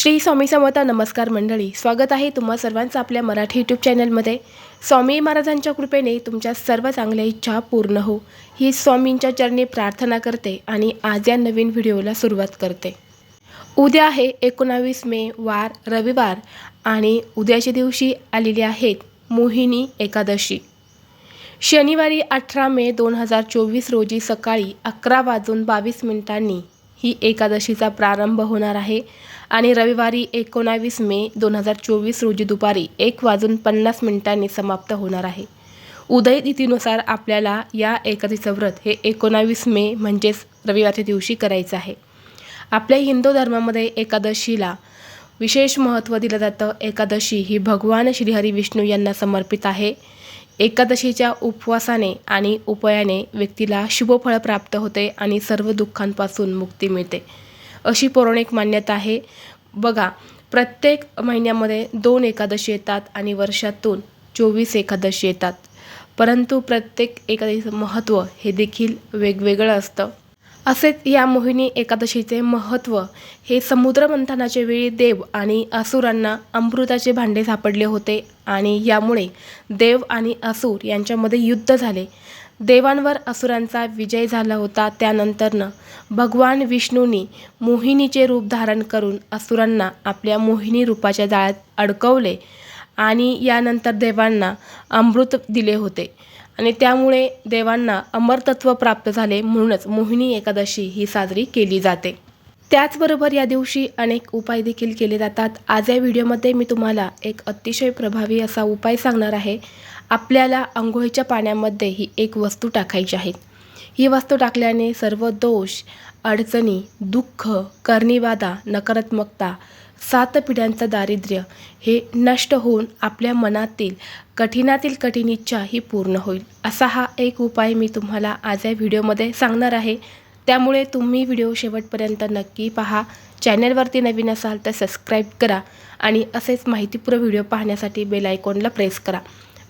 श्री स्वामी समता नमस्कार मंडळी. स्वागत आहे तुम्हा सर्वांचं आपल्या मराठी यूट्यूब चॅनलमध्ये स्वामी महाराजांच्या कृपेने तुमच्या सर्व चांगल्या इच्छा पूर्ण हो. ही स्वामींच्या चरणी प्रार्थना करते आणि आज या नवीन व्हिडिओला सुरुवात करते. उद्या आहे एकोणावीस मे वार रविवार आणि उद्याच्या दिवशी आलेली आहेत मोहिनी एकादशी. शनिवारी अठरा मे दोन हजार चोवीस रोजी सकाळी अकरा वाजून बावीस मिनिटांनी ही एकादशीचा प्रारंभ होणार आहे. आणि रविवारी एकोणावीस मे दोन हजार चोवीस रोजी दुपारी एक वाजून पन्नास मिनिटांनी समाप्त होणार आहे. उदय तिथीनुसार आपल्याला या एकादशीचं व्रत हे एकोणावीस मे म्हणजेच रविवारच्या दिवशी करायचं आहे. आपल्या हिंदू धर्मामध्ये एकादशीला विशेष महत्त्व दिलं जातं. एकादशी ही भगवान श्रीहरी विष्णू यांना समर्पित आहे. एकादशीच्या उपवासाने आणि उपायाने व्यक्तीला शुभफळ प्राप्त होते आणि सर्व दुःखांपासून मुक्ती मिळते. अशी पौराणिक मान्यता आहे. बघा प्रत्येक महिन्यामध्ये दोन एकादशी येतात आणि वर्षातून चोवीस एकादशी येतात. परंतु प्रत्येक एकादशीचं महत्त्व हे देखील वेगवेगळं असतं. असेच या मोहिनी एकादशीचे महत्त्व हे समुद्रमंथनाच्या वेळी देव आणि असुरांना अमृताचे भांडे सापडले होते आणि यामुळे देव आणि असुर यांच्यामध्ये युद्ध झाले. देवांवर असुरांचा विजय झाला होता त्यानंतरनं भगवान विष्णूंनी मोहिनीचे रूप धारण करून असुरांना आपल्या मोहिनी रूपाच्या जाळ्यात अडकवले आणि यानंतर देवांना अमृत दिले होते. आणि त्यामुळे देवांना अमरतत्व प्राप्त झाले म्हणूनच मोहिनी एकादशी ही साजरी केली जाते. त्याचबरोबर या दिवशी अनेक उपाय देखील केले जातात. आज या व्हिडिओमध्ये मी तुम्हाला एक अतिशय प्रभावी असा उपाय सांगणार आहे. आपल्याला आंघोळीच्या पाण्यामध्ये ही एक वस्तू टाकायची आहे. ही वस्तू टाकल्याने सर्व दोष अडचणी दुःख कर्णिबाधा नकारात्मकता सात पिढ्यांचं दारिद्र्य हे नष्ट होऊन आपल्या मनातील कठीणातील कठीण इच्छा ही पूर्ण होईल. असा हा एक उपाय मी तुम्हाला आज या व्हिडिओमध्ये सांगणार आहे. त्यामुळे तुम्ही व्हिडिओ शेवटपर्यंत नक्की पहा. चॅनलवरती नवीन असाल तर सबस्क्राईब करा आणि असेच माहितीपूर्ण व्हिडिओ पाहण्यासाठी बेल आयकॉनला प्रेस करा.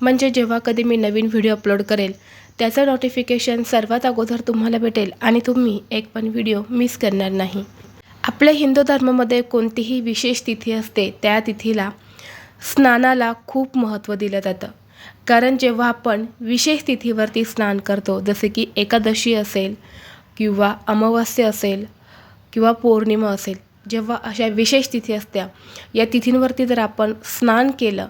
म्हणजे जेव्हा कधी मी नवीन व्हिडिओ अपलोड करेल त्याचं नोटिफिकेशन सर्वात अगोदर तुम्हाला भेटेल आणि तुम्ही एक पण व्हिडिओ मिस करणार नाही. आपल्या हिंदू धर्मामध्ये कोणतीही विशेष तिथी असते त्या तिथीला स्नानाला खूप महत्त्व दिलं जातं. कारण जेव्हा आपण विशेष तिथीवरती स्नान करतो जसे की एकादशी असेल किंवा अमावस्या असेल किंवा पौर्णिमा असेल जेव्हा अशा विशेष तिथी असत्या या तिथींवरती जर आपण स्नान केलं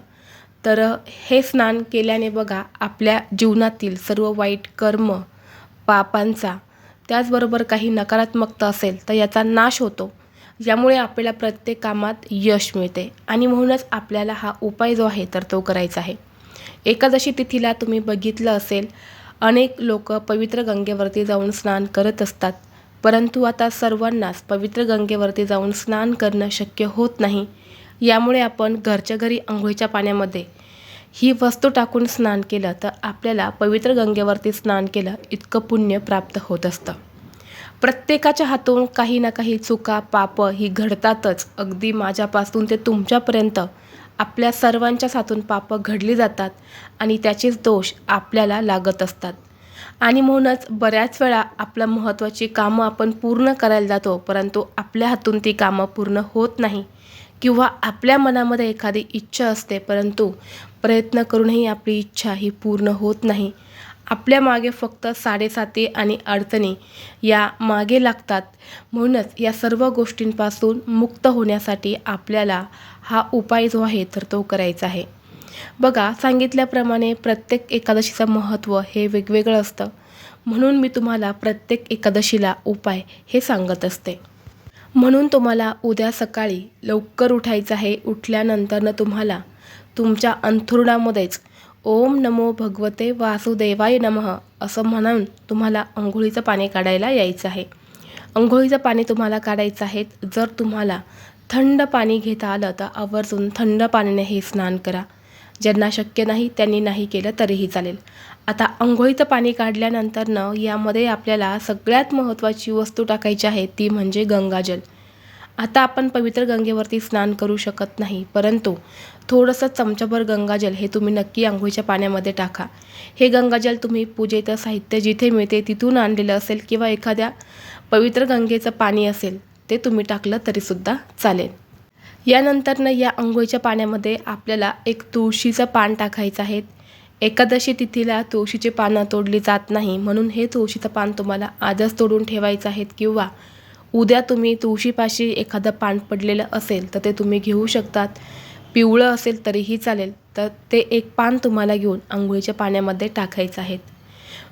तर हे स्नान केल्याने बघा आपल्या जीवनातील सर्व वाईट कर्म पापांचा त्याचबरोबर काही नकारात्मकता असेल तर याचा नाश होतो. यामुळे आपल्याला प्रत्येक कामात यश मिळते. आणि म्हणूनच आपल्याला हा उपाय जो आहे तर तो करायचा आहे. एकादशी तिथीला तुम्ही बघितलं असेल अनेक लोक पवित्र गंगेवरती जाऊन स्नान करत असतात. परंतु आता सर्वांनाच पवित्र गंगेवरती जाऊन स्नान करणं शक्य होत नाही. यामुळे आपण घरच्या घरी आंघोळीच्या पाण्यामध्ये ही वस्तू टाकून स्नान केलं तर आपल्याला पवित्र गंगेवरती स्नान केलं इतकं पुण्य प्राप्त होत असतं. प्रत्येकाच्या हातून काही ना काही चुका पाप ही घडतातच. अगदी माझ्यापासून ते तुमच्यापर्यंत आपल्या सर्वांच्याच हातून पापं घडली जातात आणि त्याचेच दोष आपल्याला लागत असतात. आणि म्हणूनच बऱ्याच वेळा आपलं महत्त्वाची कामं आपण पूर्ण करायला जातो परंतु आपल्या हातून ती कामं पूर्ण होत नाही. किंवा आपल्या मनामध्ये एखादी इच्छा असते परंतु प्रयत्न करूनही आपली इच्छा ही पूर्ण होत नाही. आपल्या मागे फक्त साडेसाती आणि अडचणी या मागे लागतात. म्हणूनच या सर्व गोष्टींपासून मुक्त होण्यासाठी आपल्याला हा उपाय जो आहे तर तो करायचा आहे. बघा सांगितल्याप्रमाणे प्रत्येक एकादशीचं महत्त्व हे वेगवेगळं असतं. म्हणून मी तुम्हाला प्रत्येक एकादशीला उपाय हे सांगत असते. म्हणून तुम्हाला उद्या सकाळी लवकर उठायचं आहे. उठल्यानंतरनं तुम्हाला तुमच्या अंथरुणामध्येच ओम नमो भगवते वासुदेवाय नमः असं म्हणून तुम्हाला अंघोळीचं पाणी काढायला यायचं आहे. अंघोळीचं पाणी तुम्हाला काढायचं आहे. जर तुम्हाला थंड पाणी घेता आलं तर आवर्जून थंड पाण्याने हे स्नान करा. ज्यांना शक्य नाही त्यांनी नाही केलं तरीही चालेल. आता आंघोळीचं पाणी काढल्यानंतरनं यामध्ये आपल्याला सगळ्यात महत्त्वाची वस्तू टाकायची आहे ती म्हणजे गंगाजल. आता आपण पवित्र गंगेवरती स्नान करू शकत नाही परंतु थोडंसं चमचाभर गंगाजल हे तुम्ही नक्की आंघोळीच्या पाण्यामध्ये टाका. हे गंगाजल तुम्ही पूजेचं साहित्य जिथे मिळते तिथून आणलेलं असेल किंवा एखाद्या पवित्र गंगेचं पाणी असेल ते तुम्ही टाकलं तरीसुद्धा चालेल. यानंतरनं या अंघोळीच्या पाण्यामध्ये आपल्याला एक तुळशीचं पान टाकायचं आहे. एकादशी तिथीला तुळशीचे पानं तोडली जात नाही. म्हणून हे तुळशीचं पान तुम्हाला आजच तोडून ठेवायचं आहे किंवा उद्या तुम्ही तुळशीपाशी एखादं पान पडलेलं असेल तर ते तुम्ही घेऊ शकतात. पिवळं असेल तरीही चालेल तर ते एक पान तुम्हाला घेऊन आंघोळीच्या पाण्यामध्ये टाकायचं आहेत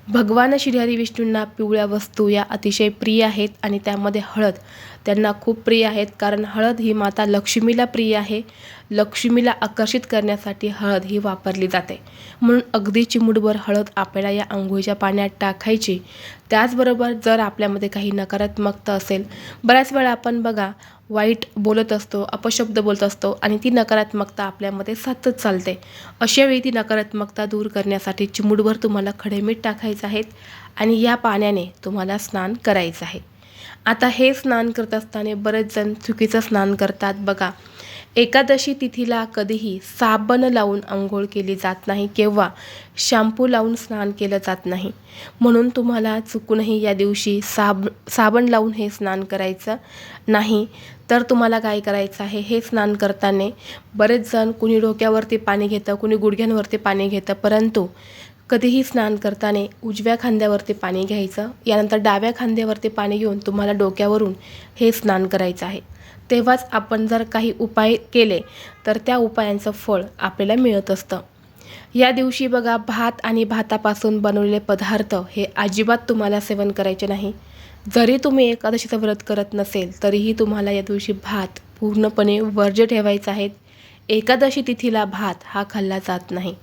भगवान श्रीहरी विष्णूंना पिवळ्या वस्तू या अतिशय प्रिय आहेत आणि त्यामध्ये हळद त्यांना खूप प्रिय आहेत. कारण हळद ही माता लक्ष्मीला प्रिय आहे. लक्ष्मीला आकर्षित करण्यासाठी हळद ही वापरली जाते. म्हणून अगदी चिमूटभर हळद आपल्याला या आंघोळीच्या पाण्यात टाकायची. त्याचबरोबर जर आपल्यामध्ये काही नकारात्मकता असेल बऱ्याच वेळा आपण बघा वाईट बोलत असतो अपशब्द बोलत असतो आणि ती नकारात्मकता आपल्यामध्ये सतत चालते. अशावेळी ती नकारात्मकता दूर करण्यासाठी चिमूटभर तुम्हाला खडेमीठ टाकायचं आहेत आणि या पाण्याने तुम्हाला स्नान करायचं आहे. आता हे स्नान करत असताना बरेच जण चुकीचं स्नान करतात. बघा एकादशी तिथीला कधीही साबण लावून आंघोळ केली जात नाही किंवा शॅम्पू लावून स्नान केलं जात नाही. म्हणून तुम्हाला चुकूनही या दिवशी साब साबण लावून हे स्नान करायचं नाही. तर तुम्हाला काय करायचं आहे? हे स्नान करताना बरेच जण कुणी डोक्यावरती पाणी घेतं कुणी गुडघ्यांवरती पाणी घेतं परंतु कधीही स्नान करताना उजव्या खांद्यावरती पाणी घ्यायचं यानंतर डाव्या खांद्यावरती पाणी घेऊन तुम्हाला डोक्यावरून हे स्नान करायचं आहे. तेव्हाच आपण जर काही उपाय केले तर त्या उपायांचं फळ आपल्याला मिळत असतं. या दिवशी बघा भात आणि भातापासून बनवलेले पदार्थ हे अजिबात तुम्हाला सेवन करायचे नाही. जरी तुम्ही एकादशीचं व्रत करत नसेल तरीही तुम्हाला या दिवशी भात पूर्णपणे वर्ज्य ठेवायचं आहे. एकादशी तिथीला भात हा खाल्ला जात नाही.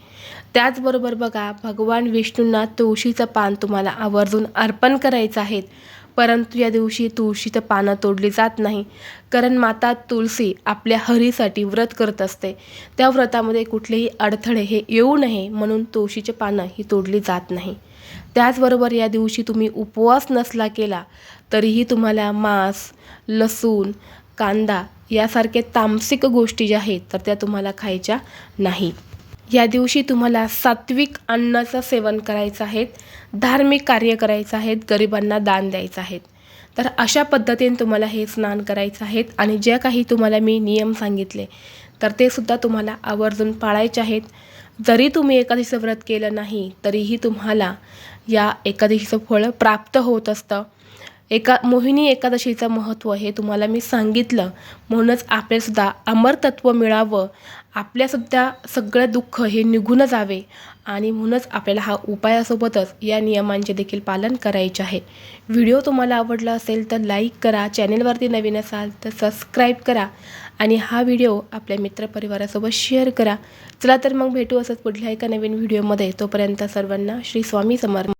त्याचबरोबर बघा भगवान विष्णूंना तुळशीचं पान तुम्हाला आवर्जून अर्पण करायचं आहे. परंतु या दिवशी तुळशीचं पानं तोडली जात नाही. कारण माता तुळशी आपल्या हरीसाठी व्रत करत असते. त्या व्रतामध्ये कुठलेही अडथळे हे येऊ नये म्हणून तुळशीचे पानं ही तोडली जात नाही. त्याचबरोबर या दिवशी तुम्ही उपवास नसला केला तरीही तुम्हाला मांस लसूण कांदा यासारखे तामसिक गोष्टी ज्या आहेत तर त्या तुम्हाला खायच्या नाही. या दिवशी तुम्हाला सात्विक अन्नाचं सेवन करायचं आहे धार्मिक कार्य करायचं आहेत गरिबांना दान द्यायचं आहे तर अशा पद्धतीने तुम्हाला हे स्नान करायचं आहेत आणि ज्या काही तुम्हाला मी नियम सांगितले तर ते सुद्धा तुम्हाला आवर्जून पाळायचे आहेत. जरी तुम्ही एकादशीचं व्रत केलं नाही तरीही तुम्हाला या एकादशीचं फळ प्राप्त होत असतं. एका मोहिनी एकादशीचं महत्त्व हे तुम्हाला मी सांगितलं. म्हणूनच आपल्यासुद्धा अमरतत्व मिळावं. आपल्यासुद्धा सगळं दुःख हे निघून जावे. आणि म्हणूनच आपल्याला हा उपायासोबतच या नियमांचे देखील पालन करायचे आहे. व्हिडिओ तुम्हाला आवडला असेल तर लाईक करा चॅनेलवरती नवीन असाल तर सबस्क्राईब करा आणि हा व्हिडिओ आपल्या मित्रपरिवारासोबत शेअर करा. चला तर मग भेटू असंच पुढल्या एका नवीन व्हिडिओमध्ये. तोपर्यंत सर्वांना श्री स्वामी समर्थ